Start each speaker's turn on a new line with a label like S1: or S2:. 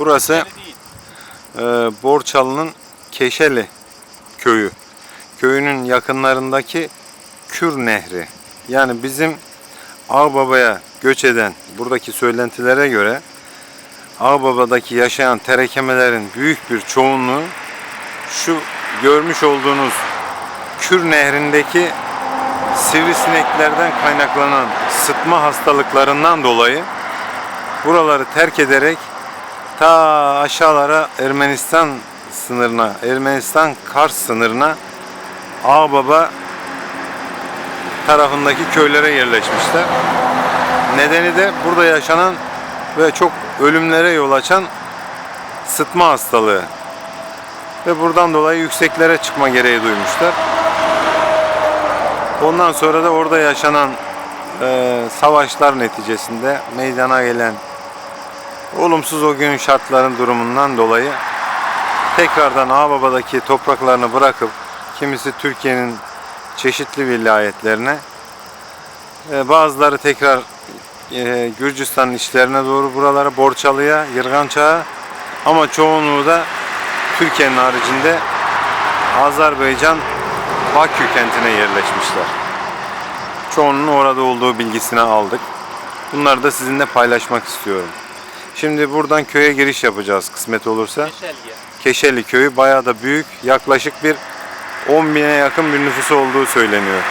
S1: Burası e, Borçalı'nın Keşeli köyü. Köyünün yakınlarındaki Kür Nehri. Yani bizim Ağbaba'ya göç eden buradaki söylentilere göre Ağbaba'daki yaşayan terekemelerin büyük bir çoğunluğu şu görmüş olduğunuz Kür Nehri'ndeki sivrisineklerden kaynaklanan sıtma hastalıklarından dolayı buraları terk ederek ta aşağılara Ermenistan sınırına, Ermenistan Kars sınırına Ağbaba tarafındaki köylere yerleşmişler. Nedeni de burada yaşanan ve çok ölümlere yol açan sıtma hastalığı. Ve buradan dolayı yükseklere çıkma gereği duymuşlar. Ondan sonra da orada yaşanan e, savaşlar neticesinde meydana gelen olumsuz o gün şartların durumundan dolayı tekrardan Ağbaba'daki topraklarını bırakıp kimisi Türkiye'nin çeşitli vilayetlerine e, bazıları tekrar e, Gürcistan işlerine doğru buralara Borçalı'ya, Yırgançak'a ama çoğunluğu da Türkiye'nin haricinde Azerbaycan Bakü kentine yerleşmişler. Çoğunun orada olduğu bilgisini aldık. Bunları da sizinle paylaşmak istiyorum. Şimdi buradan köye giriş yapacağız kısmet olursa.
S2: Keşelge.
S1: Keşeli köyü bayağı da büyük. Yaklaşık bir 10 bine yakın bir nüfusu olduğu söyleniyor.